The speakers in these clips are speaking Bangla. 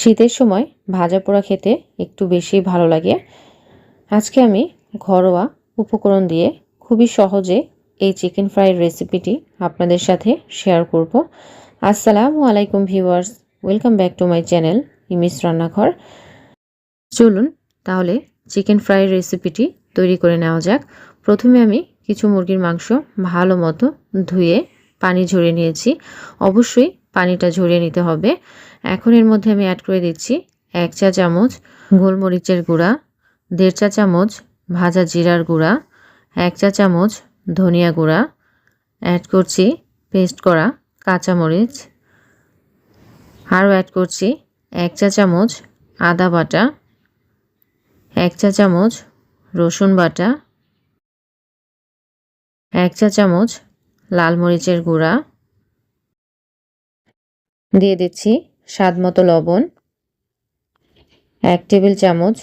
শীতের সময় ভাজা পোড়া খেতে একটু বেশি ভালো লাগে। আজকে আমি ঘরোয়া উপকরণ দিয়ে খুবই সহজে এই চিকেন ফ্রাইয়ের রেসিপিটি আপনাদের সাথে শেয়ার করব। আসসালামু আলাইকুম viewers, welcome back to my channel Imis Rannaghar. চলুন তাহলে চিকেন ফ্রাইয়ের রেসিপিটি তৈরি করে নেওয়া যাক। প্রথমে আমি কিছু মুরগির মাংস ভালো মতো ধুয়ে পানি ঝরিয়ে নিয়েছি। অবশ্যই পানিটা ঝরিয়ে নিতে হবে। এখন এর মধ্যে আমি অ্যাড করে দিচ্ছি এক চা চামচ গোলমরিচের গুঁড়া, দেড় চা চামচ ভাজা জিরার গুঁড়া, এক চা চামচ ধনিয়া গুঁড়া অ্যাড করছি পেস্ট করা কাঁচামরিচ। আরও অ্যাড করছি এক চা চামচ আদা বাটা, এক চা চামচ রসুন বাটা, এক চা চামচ লাল মরিচের গুঁড়া। দিয়ে দিচ্ছি স্বাদ মতো লবণ, এক টেবিল চামচ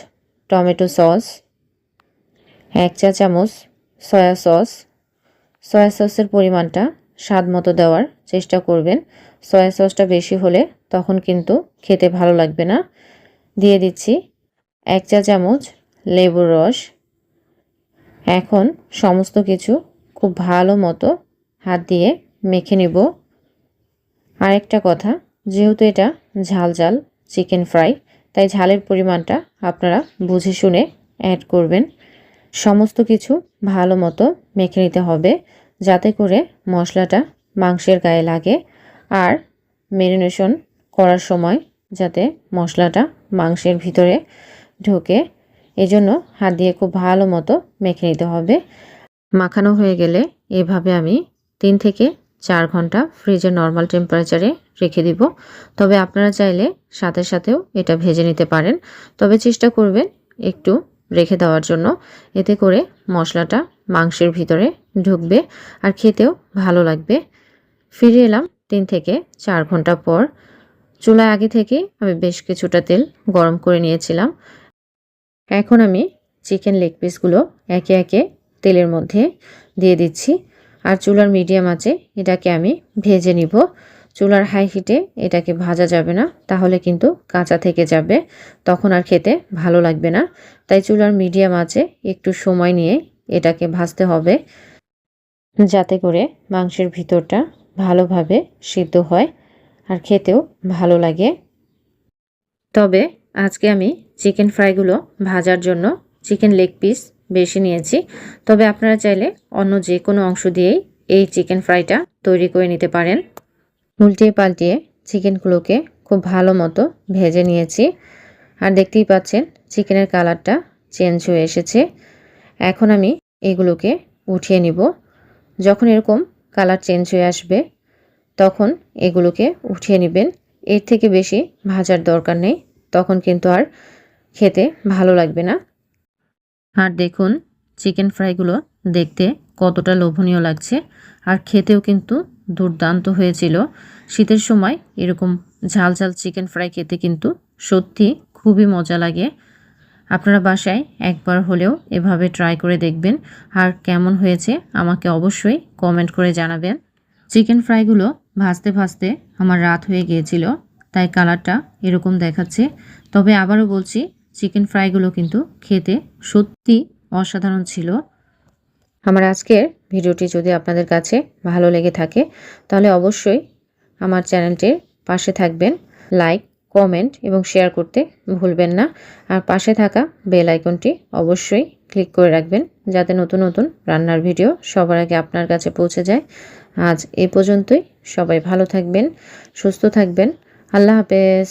টমেটো সস, এক চা চামচ সয়া সস। সয়া সসের পরিমাণটা স্বাদ মতো দেওয়ার চেষ্টা করবেন। সয়া সসটা বেশি হলে তখন কিন্তু খেতে ভালো লাগবে না। দিয়ে দিচ্ছি এক চা চামচ লেবুর রস। এখন সমস্ত কিছু খুব ভালো মতো হাত দিয়ে মেখে নেব। আরেকটা কথা যেহেতু এটা ঝাল ঝাল চিকেন ফ্রাই তাই ঝালের পরিমাণটা আপনারা বুঝে শুনে অ্যাড করবেন। সমস্ত কিছু ভালো মতো মেখে নিতে হবে যাতে করে মশলাটা মাংসের গায়ে লাগে আর ম্যারিনেশন করার সময় যাতে মশলাটা মাংসের ভিতরে ঢোকে। এজন্য হাত দিয়ে খুব ভালো মতো মেখে নিতে হবে। মাখানো হয়ে গেলে এভাবে আমি তিন থেকে চার ঘণ্টা ফ্রিজে নর্মাল টেম্পারেচারে রেখে দিব। তবে আপনারা চাইলে সাথে সাথেও এটা ভেজে নিতে পারেন। তবে চেষ্টা করবেন একটু রেখে দেওয়ার জন্য। এতে করে মশলাটা মাংসের ভিতরে ঢুকবে আর খেতেও ভালো লাগবে। ফিরে এলাম তিন থেকে চার ঘণ্টা পর। চুলায় আগে থেকে আমি বেশ কিছুটা তেল গরম করে নিয়েছিলাম। এখন আমি চিকেন লেগ পিসগুলো একে একে তেলের মধ্যে দিয়ে দিচ্ছি। আর চুলার মিডিয়াম আছে, এটাকে আমি ভেজে নিব। চুলার হাই হিটে এটাকে ভাজা যাবে না, তাহলে কিন্তু কাঁচা থেকে যাবে, তখন আর খেতে ভালো লাগবে না। তাই চুলার মিডিয়াম আছে, একটু সময় নিয়ে এটাকে ভাজতে হবে, যাতে করে মাংসের ভিতরটা ভালোভাবে সিদ্ধ হয় আর খেতেও ভালো লাগে। তবে আজকে আমি চিকেন ফ্রাইগুলো ভাজার জন্য চিকেন লেগ পিস বেশি নিয়েছি। তবে আপনারা চাইলে অন্য যে কোনো অংশ দিয়েই এই চিকেন ফ্রাইটা তৈরি করে নিতে পারেন। উল্টিয়ে পাল্টিয়ে চিকেনগুলোকে খুব ভালো মতো ভেজে নিয়েছি। আর দেখতেই পাচ্ছেন, চিকেনের কালারটা চেঞ্জ হয়ে এসেছে। এখন আমি এগুলোকে উঠিয়ে নিব। যখন এরকম কালার চেঞ্জ হয়ে আসবে, তখন এগুলোকে উঠিয়ে নেবেন। এর থেকে বেশি ভাজার দরকার নেই। তখন কিন্তু আর খেতে ভালো লাগবে না। আর দেখুন, চিকেন ফ্রাইগুলো দেখতে কতটা লোভনীয় লাগছে। আর খেতেও কিন্তু দুর্দান্ত হয়েছিল। শীতের সময় এরকম ঝাল ঝাল চিকেন ফ্রাই খেতে কিন্তু সত্যি খুবই মজা লাগে। আপনারা বাসায় একবার হলেও এভাবে ট্রাই করে দেখবেন। আর কেমন হয়েছে আমাকে অবশ্যই কমেন্ট করে জানাবেন। চিকেন ফ্রাইগুলো ভাজতে ভাজতে আমার রাত হয়ে গিয়েছিল, তাই কালারটা এরকম দেখাচ্ছে। তবে আবারও বলছি চিকেন ফ্রাইগুলো কিন্তু খেতে সত্যি অসাধারণ ছিল। আমার আজকের ভিডিওটি যদি আপনাদের কাছে ভালো লেগে থাকে, তাহলে অবশ্যই আমার চ্যানেলটির পাশে থাকবেন, লাইক, কমেন্ট এবং শেয়ার করতে ভুলবেন না। আর পাশে থাকা বেল আইকনটি অবশ্যই ক্লিক করে রাখবেন, যাতে নতুন নতুন রান্নার ভিডিও সবার আগে আপনার কাছে পৌঁছে যায়। আজ এ পর্যন্তই। সবাই ভালো থাকবেন, সুস্থ থাকবেন। আল্লাহ হাফেজ।